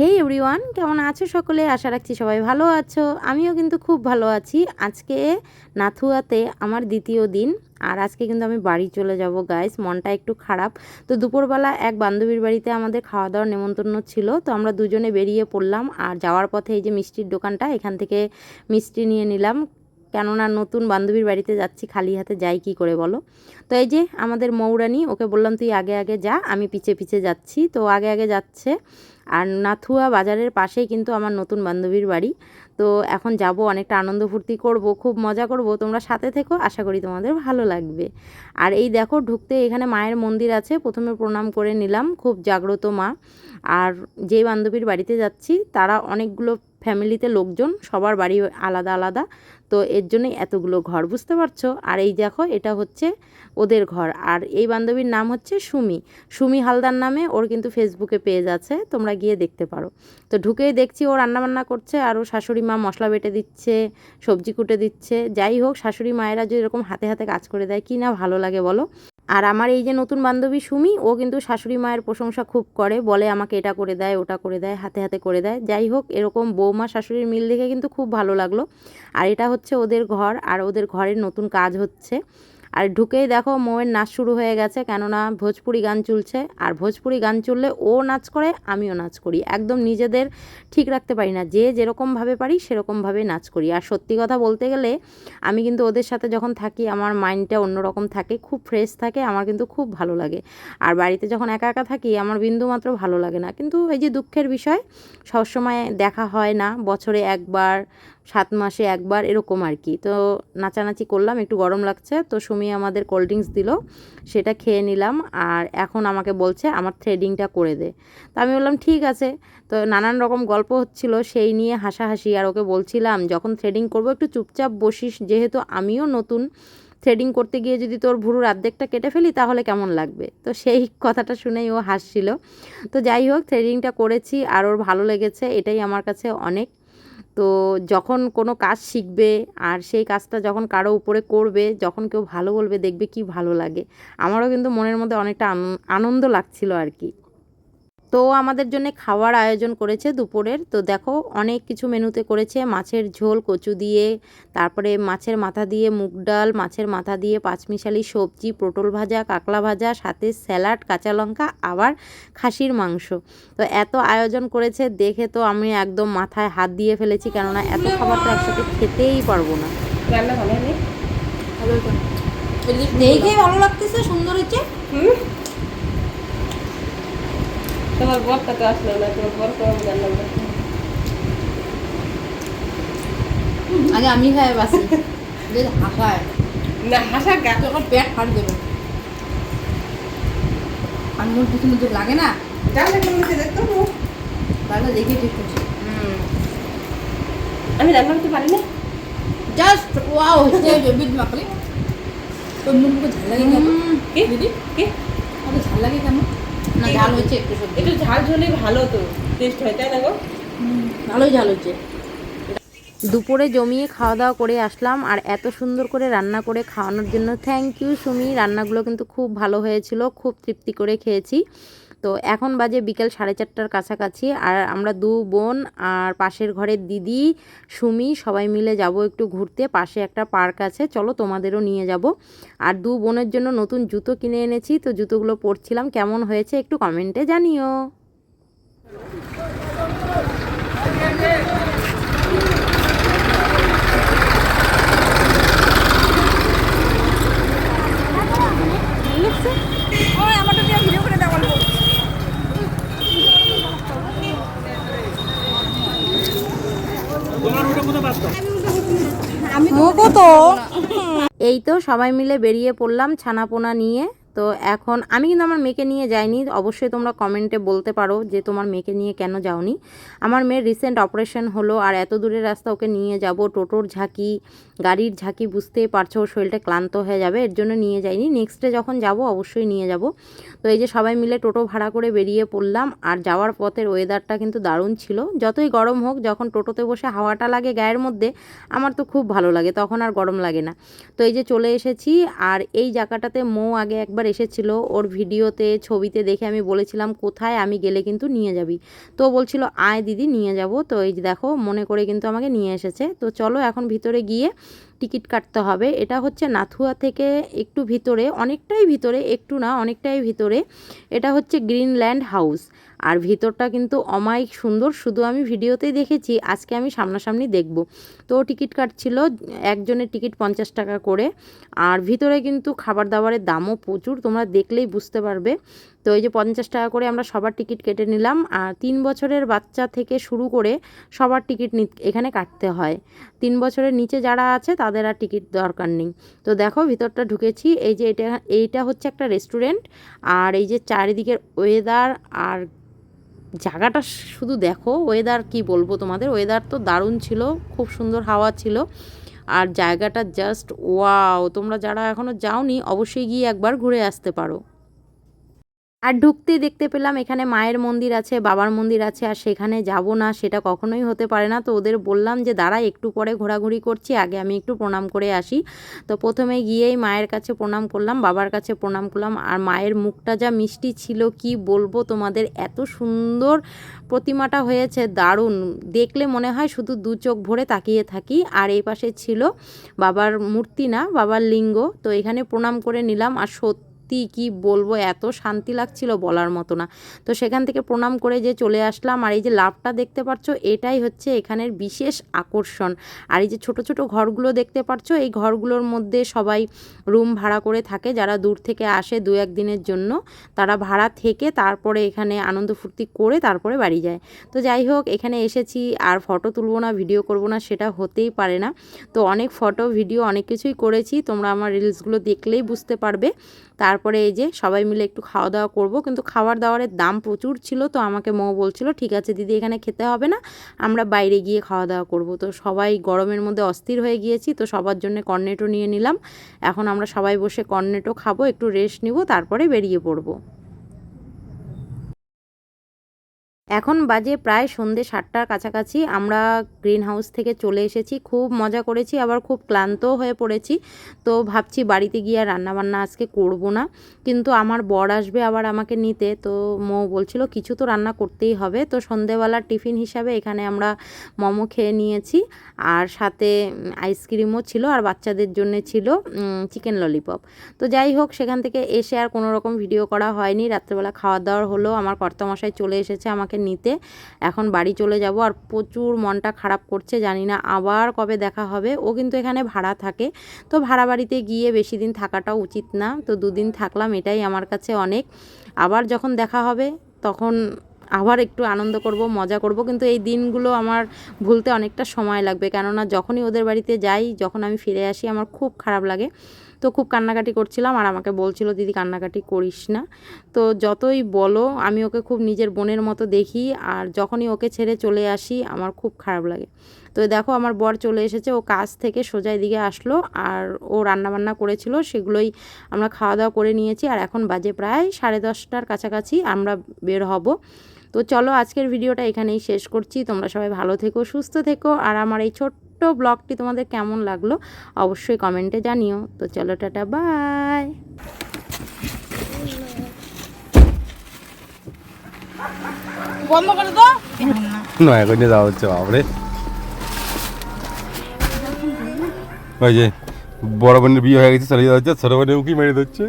হেই everyone কেমন আছো সকলে? আশা রাখছি সবাই ভালো আছো। আমিও কিন্তু খুব ভালো আছি। আজকে নাথুয়াতে আমার দ্বিতীয় দিন, আর আজকে কিন্তু আমি বাড়ি চলে যাব গাইস মনটা একটু খারাপ। তো দুপুরবেলা এক বান্ধবীর বাড়িতে আমাদের খাওয়া দাওয়ার নেমন্তন্ন ছিল। তো আমরা দুজনে বেরিয়ে পড়লাম, আর যাওয়ার পথে এই যে মিষ্টির দোকানটা, এখান থেকে মিষ্টি নিয়ে নিলাম। কেননা নতুন বান্ধবীর বাড়িতে যাচ্ছি, খালি হাতে যাই কি করে বলো? তো এই যে আমাদের মৌরানি, ওকে বললাম, তুই আগে আগে যা, আমি পিছে পিছে যাচ্ছি। তো আগে আগে যাচ্ছে। আর নাথুয়া বাজারের পাশেই কিন্তু আমার নতুন বান্ধবীর বাড়ি। তো এখন যাব, অনেকটা আনন্দ ফুর্তি করব, খুব মজা করব। তোমরা সাথে থেকো, আশা করি তোমাদের ভালো লাগবে। আর এই দেখো, ঢুকতে এখানে মায়ের মন্দির আছে। প্রথমে প্রণাম করে নিলাম। খুব জাগ্রত মা। আর যেই বান্ধবীর বাড়িতে যাচ্ছি, তারা অনেকগুলো ফ্যামিলিতে লোকজন, সবার বাড়ি আলাদা আলাদা। তো এর জন্যই এতগুলো ঘর, বুঝতে পারছ? আর এই দেখো, এটা হচ্ছে ওদের ঘর। আর এই বান্ধবীর নাম হচ্ছে সুমি। সুমি হালদার নামে ওর কিন্তু ফেসবুকে পেজ আছে, তোমরা গিয়ে দেখতে পারো। তো ঢুকেই দেখছি, ও রান্নাবান্না করছে আর ও শাশুড়ি মা মশলা বেটে দিচ্ছে, সবজি কুটে দিচ্ছে। যাই হোক, শাশুড়ি মায়েরা যে এরকম হাতে হাতে কাজ করে দেয়, কি না ভালো লাগে বলো? আর আমার এই যে নতুন বান্ধবী সুমি, ও কিন্তু শাশুড়ি মায়ের প্রশংসা খুব করে, বলে আমাকে এটা করে দেয়, ওটা করে দেয়, হাতে হাতে করে দেয়। যাই হোক, এরকম বৌমা শাশুড়ির মিল দেখে কিন্তু খুব ভালো লাগল। আর এটা হচ্ছে ওদের ঘর, আর ওদের ঘরের নতুন কাজ হচ্ছে। আর ঢুকেই দেখো মৌয়ের নাচ শুরু হয়ে গেছে, কেননা ভোজপুরি গান চলছে। আর ভোজপুরি গান চললে ও নাচ করে, আমিও নাচ করি। একদম নিজেদের ঠিক রাখতে পারি না, যে যেরকমভাবে পারি সেরকমভাবে নাচ করি। আর সত্যি কথা বলতে গেলে আমি কিন্তু ওদের সাথে যখন থাকি, আমার মাইন্ডটা অন্যরকম থাকে, খুব ফ্রেশ থাকে, আমার কিন্তু খুব ভালো লাগে। আর বাড়িতে যখন একা একা থাকি, আমার বিন্দু মাত্র ভালো লাগে না। কিন্তু এই যে দুঃখের বিষয়, সবসময় দেখা হয় না, বছরে একবার সাত মাসে একবার এরকম আর কি। তো নাচানাচি করলাম, একটু গরম লাগছে, তো সুমি আমাদের কোল্ড ড্রিঙ্কস দিল, সেটা খেয়ে নিলাম, আর এখন আমাকে বলছে আমার থ্রেডিংটা করে দে। তো আমি বললাম, ঠিক আছে। তো নানান রকম গল্প হচ্ছিল, সেই নিয়ে হাসাহাসি, আর ওকে বলছিলাম, যখন থ্রেডিং করব, একটু চুপচাপ বসিস, যেহেতু আমিও নতুন থ্রেডিং করতে গিয়ে যদি তোর ভুরুর অর্ধেকটা কেটে ফেলি, তাহলে কেমন লাগবে? তো সেই কথাটা শুনেই ও হাসছিল। তো যাই হোক থ্রেডিংটা করেছি, আর ওর ভালো লেগেছে, এটাই আমার কাছে অনেক তো যখন কোনো কাজ শিখবে আর সেই কাজটা যখন কারও উপরে করবে, যখন কেউ ভালো বলবে, দেখবে কি ভালো লাগে। আমারও কিন্তু মনের মধ্যে অনেকটা আনন্দ লাগছিল আর কি। তো আমাদের জন্য খাওয়ার আয়োজন করেছে দুপুরের। তো দেখো অনেক কিছু মেনুতে করেছে। মাছের ঝোল কচু দিয়ে তারপরে মাছের মাথা দিয়ে মুগ ডাল মাছের মাথা দিয়ে পাঁচমিশালি সবজি পটল ভাজা কাকলা ভাজা সাথে স্যালাড কাঁচা লঙ্কা আবার খাসির মাংস। তো এত আয়োজন করেছে দেখে তো আমি একদম মাথায় হাত দিয়ে ফেলেছি কেননা এত খাবার তো একসাথে খেতেই পারব না। ভালো দেখে ভালো লাগতেছে সুন্দর হচ্ছে হুম? তোমার বরটা তো আসলো না তোমার বর তো আমি জানলাম না। আগে আমি খাই বাসি হাসায়। না হাসা গা। যখন পেট ফাট দেবে। আমি মোট পিছনে যে লাগে না? জানলে কেমন দেখতো মুখ? তাহলে দেখে ঠিক করছে। আমি রান্না করতে পারি না? জাস্ট ওয়াও হচ্ছে যে বিট মাখলি। তোর মুখে ঝাল লাগে কেন? কি? দিদি? কি? আরে ঝাল লাগে কেন? না ঝাল হচ্ছে একটু সবজি একটু ঝাল ঝোলে ভালো তো টেস্ট হয় তাই না গো? ভালোই ঝাল হচ্ছে। দুপুরে জমিয়ে খাওয়া দাওয়া করে আসলাম আর এত সুন্দর করে রান্না করে খাওয়ানোর জন্য থ্যাংক ইউ সুমি। রান্নাগুলো কিন্তু খুব ভালো হয়েছিল খুব তৃপ্তি করে খেয়েছি। তো এখন বাজে বিকেল সাড়ে চারটার কাছাকাছি আর আমরা দু বোন আর পাশের ঘরের দিদি, সুমি সবাই মিলে যাব একটু ঘুরতে। পাশে একটা পার্ক আছে, চলো তোমাদেরও নিয়ে যাব। আর দু বোনের জন্য নতুন জুতো কিনে এনেছি, তো জুতোগুলো পরছিলাম। কেমন হয়েছে একটু কমেন্টে জানিও। এই তো সবাই মিলে বেরিয়ে পড়লাম ছানাপোনা নিয়ে। তো এখন আমি কিন্তু আমার মেয়েকে নিয়ে যাইনি। অবশ্যই তোমরা কমেন্টে বলতে পারো যে তোমার মেয়েকে নিয়ে কেন যাওনি। আমার মেয়ের রিসেন্ট অপারেশন হলো আর এত দূরের রাস্তা ওকে নিয়ে যাব, টোটোর ঝাঁকি গাড়ির ঝাঁকি বুঝতেই পারছ ওর শরীরটা ক্লান্ত হয়ে যাবে, এর জন্য নিয়ে যাইনি। নেক্সট যখন যাব, অবশ্যই নিয়ে যাব। তো এই যে সবাই মিলে টোটো ভাড়া করে বেরিয়ে পড়লাম, আর যাওয়ার পথের ওয়েদারটা কিন্তু দারুণ ছিল। যতই গরম হোক, যখন টোটোতে বসে হাওয়াটা লাগে গায়ের মধ্যে, আমার তো খুব ভালো লাগে, তখন আর গরম লাগে না। তো এই যে চলে এসেছি, আর এই জায়গাটাতে মৌ আগে একবার এসেছিল। ওর ভিডিওতে, ছবিতে দেখে আমি বলেছিলাম, কোথায় আমি গেলে কিন্তু নিয়ে যাবি? তো বলছিল, আয় দিদি, নিয়ে যাব। তো এই দেখো, মনে করে কিন্তু আমাকে নিয়ে এসেছে। তো চলো এখন ভিতরে গিয়ে টিকিট কাটতে হবে। এটা হচ্ছে নাথুয়া থেকে একটু ভিতরে, অনেকটাই ভিতরে, একটু না, অনেকটাই ভিতরে। এটা হচ্ছে গ্রিনল্যান্ড হাউস। আর ভিতরটা কিন্তু অমায়িক সুন্দর, শুধু আমি ভিডিওতেই দেখেছি, আজকে আমি সামনাসামনি দেখব। তো টিকিট কাটছিল, একজনের টিকিট পঞ্চাশ টাকা করে। আর ভিতরে কিন্তু খাবার দাবারের দামও প্রচুর, তোমরা দেখলেই বুঝতে পারবে। তো এই যে পঞ্চাশ টাকা করে আমরা সবার টিকিট কেটে নিলাম আর তিন বছরের বাচ্চা থেকে শুরু করে সবার টিকিট এখানে কাটতে হয়। তিন বছরের নিচে যারা আছে তাদের আর টিকিট দরকার নেই। তো দেখো ভিতরটা ঢুকেছি, এই যে এটা, এইটা হচ্ছে একটা রেস্টুরেন্ট আর এই যে চারিদিকের ওয়েদার আর জায়গাটা শুধু দেখো, ওয়েদার কি বলব তোমাদের? ওয়েদার তো দারুণ ছিল, খুব সুন্দর হাওয়া ছিল আর জায়গাটা জাস্ট ওয়াও তোমরা যারা এখনও যাওনি, অবশ্যই গিয়ে একবার ঘুরে আসতে পারো। আর ঢুকতেই দেখতে পেলাম এখানে মায়ের মন্দির আছে, বাবার মন্দির আছে, আর সেখানে যাব না, সেটা কখনোই হতে পারে না। তো ওদের বললাম যে, দাঁড়া, একটু পরে ঘোরাঘুরি করছি, আগে আমি একটু প্রণাম করে আসি। তো প্রথমে গিয়েই মায়ের কাছে প্রণাম করলাম, বাবার কাছে প্রণাম করলাম, আর মায়ের মুখটা যা মিষ্টি ছিল, কি বলব তোমাদের, এত সুন্দর প্রতিমাটা হয়েছে, দারুণ। দেখলে মনে হয় শুধু দু চোখ ভরে তাকিয়ে থাকি, আর এই পাশে ছিল বাবার মূর্তি না, বাবার লিঙ্গ। তো এখানে প্রণাম করে নিলাম, আর সত্যি সত্যি কি বলব, এত শান্তি লাগছিল বলার মতো না। তো সেখান থেকে প্রণাম করে যে চলে আসলাম, আর এই যে লাভটা দেখতে পাচ্ছ, এটাই হচ্ছে এখানের বিশেষ আকর্ষণ। আর এই যে ছোট ছোট ঘরগুলো দেখতে পাচ্ছ, এই ঘরগুলোর মধ্যে সবাই রুম ভাড়া করে থাকে। যারা দূর থেকে আসে দু এক দিনের জন্য, তারা ভাড়া থেকে তারপরে এখানে আনন্দ ফুর্তি করে তারপরে বাড়ি যায়। তো যাই হোক, এখানে এসেছি, আর ফটো তুলবো না, ভিডিও করব না, সেটা হতেই পারে না। তো অনেক ফটো, ভিডিও, অনেক কিছুই করেছি। তোমরা আমার রিলসগুলো দেখলেই বুঝতে পারবে। তারপরে এই যে সবাই মিলে একটু খাওয়া দাওয়া করব। কিন্তু খাবার দাওয়ারের দাম প্রচুর ছিল, তো আমাকে মৌ বলছিল, ঠিক আছে দিদি, এখানে খেতে হবে না, আমরা বাইরে গিয়ে খাওয়া দাওয়া করব। তো সবাই গরমের মধ্যে অস্থির হয়ে গিয়েছি, তো সবার জন্য কর্নেটো নিয়ে নিলাম। এখন আমরা সবাই বসে কর্নেটো খাব, একটু রেস্ট নিব, তারপরে বেরিয়ে পড়ব। এখন বাজে প্রায় সন্ধে সাতটার কাছাকাছি। আমরা গ্রিন হাউস থেকে চলে এসেছি। খুব মজা করেছি, আবার খুব ক্লান্তও হয়ে পড়েছি। তো ভাবছি বাড়িতে গিয়ে রান্নাবান্না আজকে করব না। কিন্তু আমার বর আসবে আবার আমাকে নিতে। তো মৌ বলছিল, কিছু তো রান্না করতেই হবে। তো সন্ধেবেলার টিফিন হিসাবে এখানে আমরা মোমো খেয়ে নিয়েছি। আর সাথে আইসক্রিমও ছিল আর বাচ্চাদের জন্য ছিল চিকেন ললিপপ তো যাই হোক, সেখান থেকে এসে আর কোনো রকম ভিডিও করা হয়নি। রাত্রেবেলা খাওয়া দাওয়ার হলো। আমার কর্তামশাই চলে এসেছে আমাকে নিতে। এখন বাড়ি চলে যাব আর প্রচুর মনটা খারাপ করছে, জানি না আবার কবে দেখা হবে। ও কিন্তু এখানে ভাড়া থাকে, তো ভাড়া বাড়িতে গিয়ে বেশি দিন থাকাটাও উচিত না। তো দুদিন থাকলাম, এটাই আমার কাছে অনেক। আবার যখন দেখা হবে, তখন আবার একটু আনন্দ করব, মজা করব। কিন্তু এই দিনগুলো আমার ভুলতে অনেকটা সময় লাগবে। কেননা যখনই ওদের বাড়িতে যাই, যখন আমি ফিরে আসি, আমার খুব খারাপ লাগে। তো খুব কান্নাকাটি করছিলাম আর আমাকে বলছিল, দিদি, কান্নাকাটি করিস না। তো যতই বলো, আমি ওকে খুব নিজের বোনের মতো দেখি আর যখনই ওকে ছেড়ে চলে আসি, আমার খুব খারাপ লাগে। তো দেখো, আমার বর চলে এসেছে, ও কাজ থেকে সোজা দিকে আসলো আর ও রান্নাবান্না করেছিল, সেগুলোই আমরা খাওয়া দাওয়া করে নিয়েছি আর এখন বাজে প্রায় সাড়ে দশটার কাছাকাছি আমরা বের হব। তো চলো, আজকের ভিডিওটা এখানেই শেষ করছি। তোমরা সবাই ভালো থেকো, সুস্থ থেকো আর আমার এই ছোট্ট ব্লগটি তোমাদের কেমন লাগল অবশ্যই কমেন্টে জানিও। তো চলো টাটা বাই। বন্ধ করে দাও। যাওয়া হচ্ছে বাবরে ওই যে বড় বোনের বিয়ে হয়ে গেছে চলে যাওয়া হচ্ছে ছোট বোনের উকি মেরে দিচ্ছে